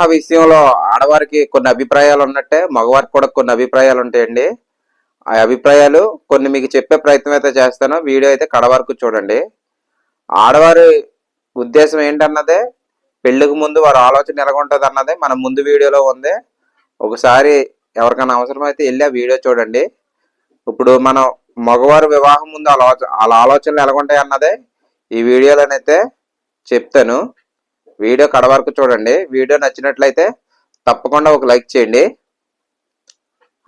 ఆ విషయంలో ఆడవారికి కొన్ని అభిప్రాయాలు ఉన్నట్టే మగవారికి కూడా కొన్ని అభిప్రాయాలు ఉంటాయండి. ఆ అభిప్రాయాలు కొన్ని మీకు చెప్పే ప్రయత్నం అయితే చేస్తాను. వీడియో అయితే కడ వరకు చూడండి. ఆడవారి ఉద్దేశం ఏంటన్నదే పెళ్ళికి ముందు వారి ఆలోచన ఎలాగుంటుంది అన్నదే మన ముందు వీడియోలో ఉంది. ఒకసారి ఎవరికైనా అవసరమైతే వెళ్ళి ఆ వీడియో చూడండి. ఇప్పుడు మనం మగవారు వివాహం ముందు అలా వాళ్ళ ఆలోచనలు ఎలాగుంటాయి అన్నదే ఈ వీడియోలోనైతే చెప్తాను. వీడియో కడ వరకు చూడండి. వీడియో నచ్చినట్లయితే తప్పకుండా ఒక లైక్ చేయండి.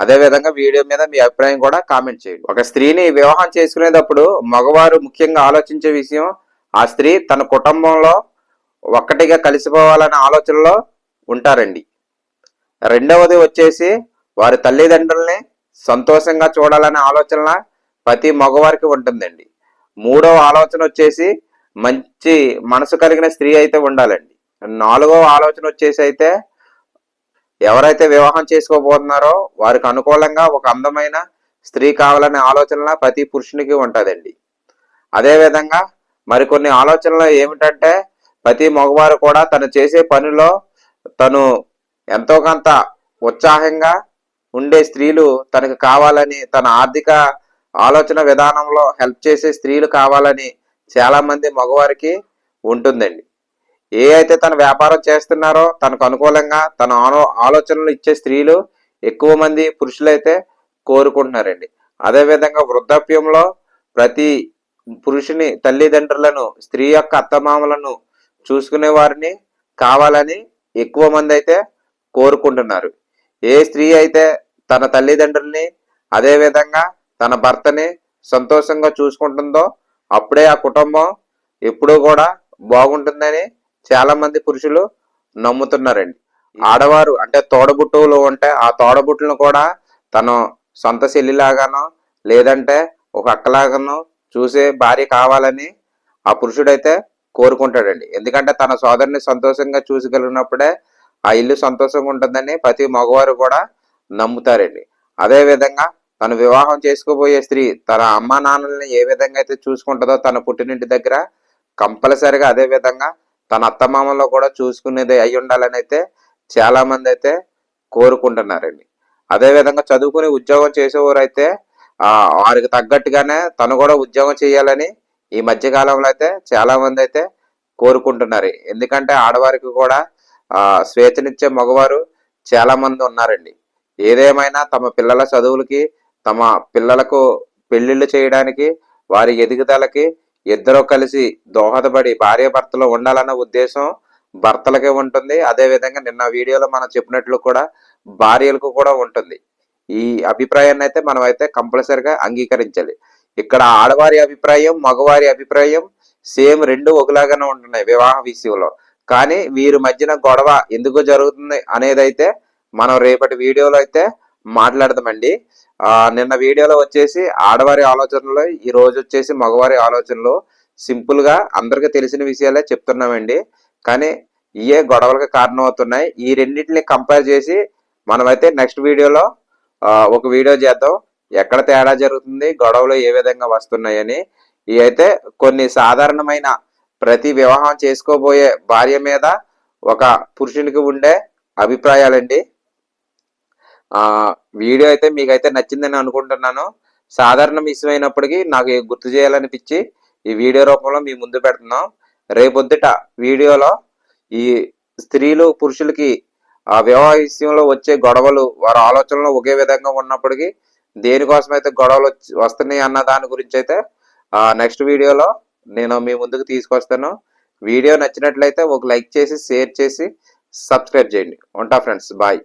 అదే విధంగా వీడియో మీద మీ అభిప్రాయం కూడా కామెంట్ చేయండి. ఒక స్త్రీని వివాహం చేసుకునేటప్పుడు మగవారు ముఖ్యంగా ఆలోచించే విషయం ఆ స్త్రీ తన కుటుంబంలో ఒక్కటిగా కలిసిపోవాలనే ఆలోచనలో ఉంటారండి. రెండవది వచ్చేసి వారి తల్లిదండ్రుల్ని సంతోషంగా చూడాలనే ఆలోచన ప్రతి మగవారికి ఉంటుందండి. మూడవ ఆలోచన వచ్చేసి మంచి మనసు కలిగిన స్త్రీ అయితే ఉండాలండి. నాలుగవ ఆలోచన వచ్చేసి అయితే ఎవరైతే వివాహం చేసుకోబోతున్నారో వారికి అనుకూలంగా ఒక అందమైన స్త్రీ కావాలనే ఆలోచన ప్రతి పురుషునికి ఉంటుందండి. అదేవిధంగా మరికొన్ని ఆలోచనలు ఏమిటంటే ప్రతి మగవారు కూడా తను చేసే పనిలో తను ఎంతో కొంత ఉత్సాహంగా ఉండే స్త్రీలు తనకు కావాలని తన ఆర్థిక ఆలోచన విధానంలో హెల్ప్ చేసే స్త్రీలు కావాలని చాలా మంది మగవారికి ఉంటుందండి. ఏ అయితే తన వ్యాపారం చేస్తున్నారో తనకు అనుకూలంగా తన ఆలో ఆలోచనలు ఇచ్చే స్త్రీలు ఎక్కువ మంది పురుషులైతే కోరుకుంటున్నారండి. అదేవిధంగా వృద్ధాప్యంలో ప్రతి పురుషుని తల్లిదండ్రులను స్త్రీ యొక్క అత్తమామలను చూసుకునే వారిని కావాలని ఎక్కువ మంది అయితే కోరుకుంటున్నారు. ఏ స్త్రీ అయితే తన తల్లిదండ్రుల్ని అదేవిధంగా తన భర్తని సంతోషంగా చూసుకుంటుందో అప్పుడే ఆ కుటుంబం ఎప్పుడూ కూడా బాగుంటుందని చాలా మంది పురుషులు నమ్ముతున్నారండి. ఆడవారు అంటే తోడబుట్టువులు ఉంటే ఆ తోడబుట్టులను కూడా తను సొంత చెల్లిలాగానో లేదంటే ఒక అక్కలాగానో చూసే భార్య కావాలని ఆ పురుషుడైతే కోరుకుంటాడండి. ఎందుకంటే తన సోదరుని సంతోషంగా చూసగలిగినప్పుడే ఆ ఇల్లు సంతోషంగా ఉంటుందని ప్రతి మగవారు కూడా నమ్ముతారండి. అదే విధంగా తను వివాహం చేసుకోబోయే స్త్రీ తన అమ్మ నాన్నల్ని ఏ విధంగా అయితే చూసుకుంటుందో తన పుట్టినింటి దగ్గర కంపల్సరిగా అదే విధంగా తన అత్తమామలో కూడా చూసుకునేది అయి ఉండాలని అయితే చాలా మంది అయితే కోరుకుంటున్నారండి. అదే విధంగా చదువుకుని ఉద్యోగం చేసేవారు అయితే ఆ వారికి తగ్గట్టుగానే తను కూడా ఉద్యోగం చేయాలని ఈ మధ్య కాలంలో అయితే చాలా మంది అయితే కోరుకుంటున్నారు. ఎందుకంటే ఆడవారికి కూడా ఆ స్వేచ్ఛనిచ్చే మగవారు చాలా మంది ఉన్నారండి. ఏదేమైనా తమ పిల్లల చదువులకి తమ పిల్లలకు పెళ్ళిళ్ళు చేయడానికి వారి ఎదుగుదలకి ఇద్దరు కలిసి దోహదపడి భార్యభర్తలు ఉండాలన్న ఉద్దేశం భర్తలకే ఉంటుంది. అదే విధంగా నిన్న వీడియోలో మనం చెప్పినట్లు కూడా భార్యలకు కూడా ఉంటుంది. ఈ అభిప్రాయాన్ని అయితే మనం అయితే కంపల్సరిగా అంగీకరించాలి. ఇక్కడ ఆడవారి అభిప్రాయం మగవారి అభిప్రాయం సేమ్ రెండు ఒకలాగానే ఉంటున్నాయి వివాహ విషయంలో. కానీ వీరి మధ్యన గొడవ ఎందుకు జరుగుతుంది అనేది అయితే మనం రేపటి వీడియోలో అయితే మాట్లాడదామండి. నిన్న వీడియోలో వచ్చేసి ఆడవారి ఆలోచనలు ఈ రోజు వచ్చేసి మగవారి ఆలోచనలు సింపుల్గా అందరికీ తెలిసిన విషయాలే చెప్తున్నామండి. కానీ ఇవే గొడవలకు కారణం అవుతున్నాయి ఈ రెండింటిని కంపేర్ చేసి మనమైతే నెక్స్ట్ వీడియోలో ఒక వీడియో చేద్దాం. ఎక్కడ తేడా జరుగుతుంది గొడవలు ఏ విధంగా వస్తున్నాయని. ఇవి అయితే కొన్ని సాధారణమైన ప్రతి వివాహం చేసుకోబోయే భార్య మీద ఒక పురుషునికి ఉండే అభిప్రాయాలండి. వీడియో అయితే మీకైతే నచ్చిందని అనుకుంటున్నాను. సాధారణ విషయం అయినప్పటికీ నాకు గుర్తు చేయాలనిపించి ఈ వీడియో రూపంలో మీ ముందు పెడుతున్నాం. రేపొద్దుట వీడియోలో ఈ స్త్రీలు పురుషులకి ఆ వివాహ విషయంలో వచ్చే గొడవలు వారి ఆలోచనలు ఒకే విధంగా ఉన్నప్పటికీ దేనికోసం అయితే గొడవలు వచ్చి- వస్తున్నాయి అన్న దాని గురించి అయితే ఆ నెక్స్ట్ వీడియోలో నేను మీ ముందుకు తీసుకొస్తాను. వీడియో నచ్చినట్లయితే ఒక లైక్ చేసి షేర్ చేసి సబ్స్క్రైబ్ చేయండి. ఉంటా ఫ్రెండ్స్ బాయ్.